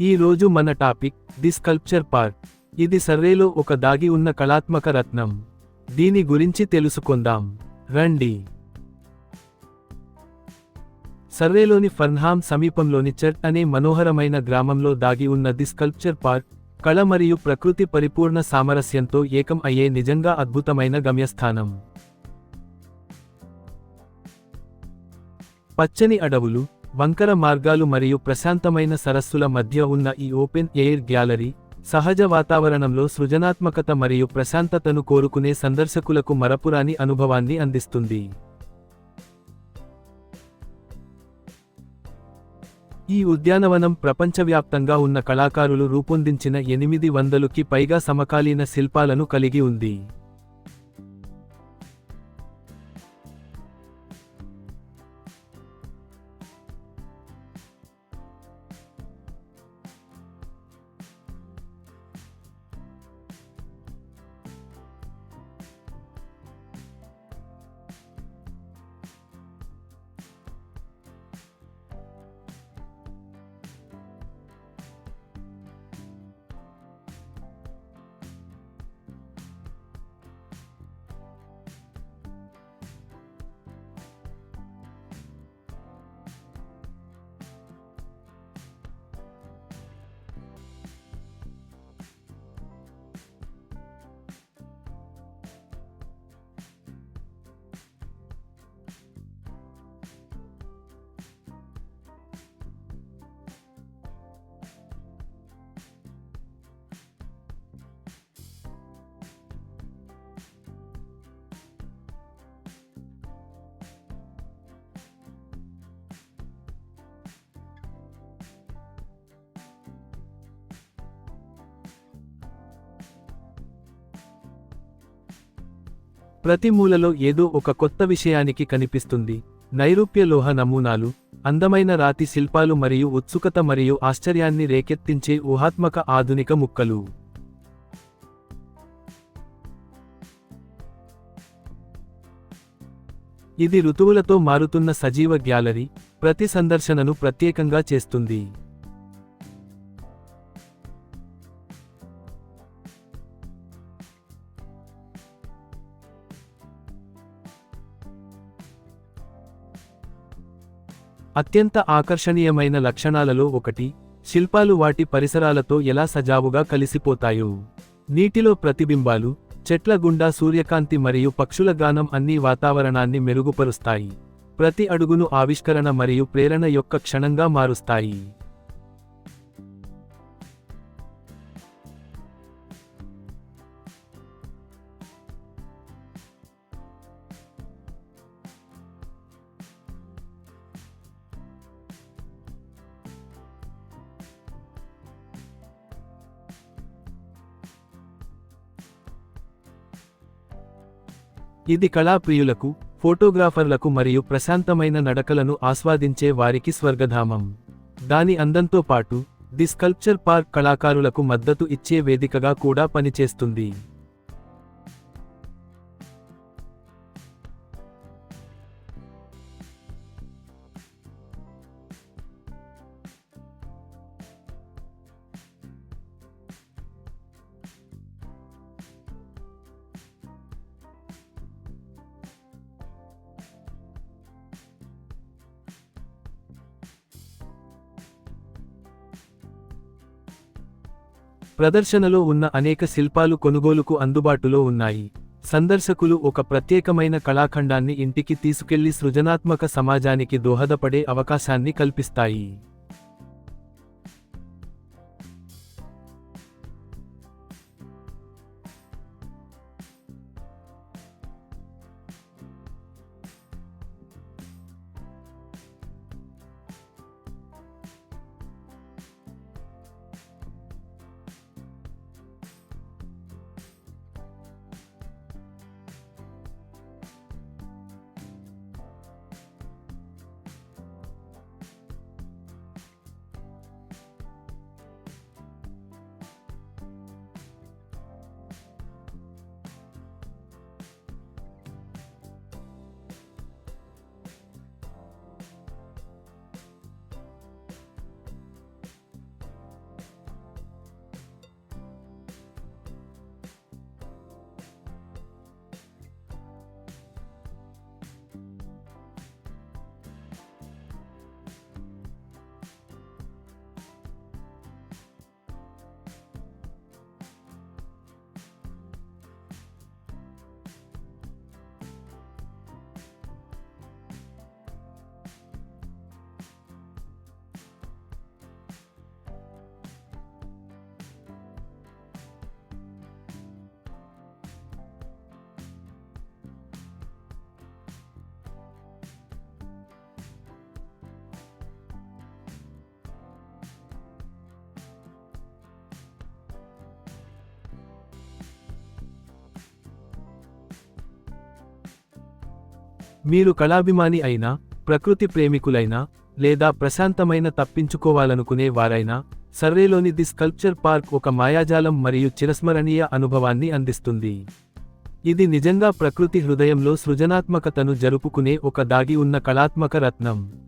ఈ రోజు మన టాపిక్ ది స్కల్ప్చర్ పార్క్. ఇది సర్వేలో ఒక దాగి ఉన్న కళాత్మక రత్నం. దీని గురించి తెలుసుకుందాం. రండి. సర్వేలోని ఫర్న్హామ్ సమీపంలోని చర్ట్ అనే మనోహరమైన గ్రామంలో దాగి ఉన్న ది స్కల్ప్చర్ పార్క్ కళ మరియు ప్రకృతి పరిపూర్ణ సామరస్యంతో ఏకం అయ్యే నిజంగా అద్భుతమైన గమ్యస్థానం. పచ్చని అడవులు వంకర మార్గాలు మరియు ప్రశాంతమైన సరస్సుల మధ్య ఉన్న ఈ ఓపెన్ ఎయిర్ గ్యాలరీ సహజ వాతావరణంలో సృజనాత్మకత మరియు ప్రశాంతతను కోరుకునే సందర్శకులకు మరపురాని అనుభవాన్ని అందిస్తుంది. ఈ ఉద్యానవనం ప్రపంచవ్యాప్తంగా ఉన్న కళాకారులు రూపొందించిన ఎనిమిది వందలుకి పైగా సమకాలీన శిల్పాలను కలిగి ఉంది. ప్రతి మూలలో ఏదో ఒక కొత్త విషయానికి కనిపిస్తుంది. నైరూప్య లోహ నమూనాలు అందమైన రాతి శిల్పాలు మరియు ఉత్సుకత మరియు ఆశ్చర్యాన్ని రేకెత్తించే ఊహాత్మక ఆధునిక ముక్కలు. ఇది ఋతువులతో మారుతున్న సజీవ గ్యాలరీ ప్రతి సందర్శనను ప్రత్యేకంగా చేస్తుంది. అత్యంత ఆకర్షణీయమైన లక్షణాలలో ఒకటి శిల్పాలు వాటి పరిసరాలతో ఎలా సజావుగా కలిసిపోతాయో. నీటిలో ప్రతిబింబాలు చెట్ల గుండా సూర్యకాంతి మరియు పక్షుల గానం అన్ని వాతావరణాన్ని మెరుగుపరుస్తాయి. ప్రతి అడుగును ఆవిష్కరణ మరియు ప్రేరణ యొక్క క్షణంగా మారుస్తాయి. ఇది కళాప్రియులకు ఫోటోగ్రాఫర్లకు మరియు ప్రశాంతమైన నడకలను ఆస్వాదించే వారికి స్వర్గధామం. దాని అందంతో పాటు ది స్కల్ప్చర్ పార్క్ కళాకారులకు మద్దతు ఇచ్చే వేదికగా కూడా పనిచేస్తుంది. ప్రదర్శనలో ఉన్న అనేక శిల్పాలు కొనుగోలుకు అందుబాటులో ఉన్నాయి. సందర్శకులు ఒక ప్రత్యేకమైన కళాఖండాన్ని ఇంటికి తీసుకెళ్ళి సృజనాత్మక సమాజానికి దోహదపడే అవకాశాన్ని కల్పిస్తాయి. మీరు కళాభిమాని అయినా ప్రకృతి ప్రేమికులైనా లేదా ప్రశాంతమైన తప్పించుకోవాలనుకునే వారైనా సర్వేలోని ది స్కల్ప్చర్ పార్క్ ఒక మాయాజాలం మరియు చిరస్మరణీయ అనుభవాన్ని అందిస్తుంది. ఇది నిజంగా ప్రకృతి హృదయంలో సృజనాత్మకతను జరుపుకునే ఒక దాగి ఉన్న కళాత్మక రత్నం.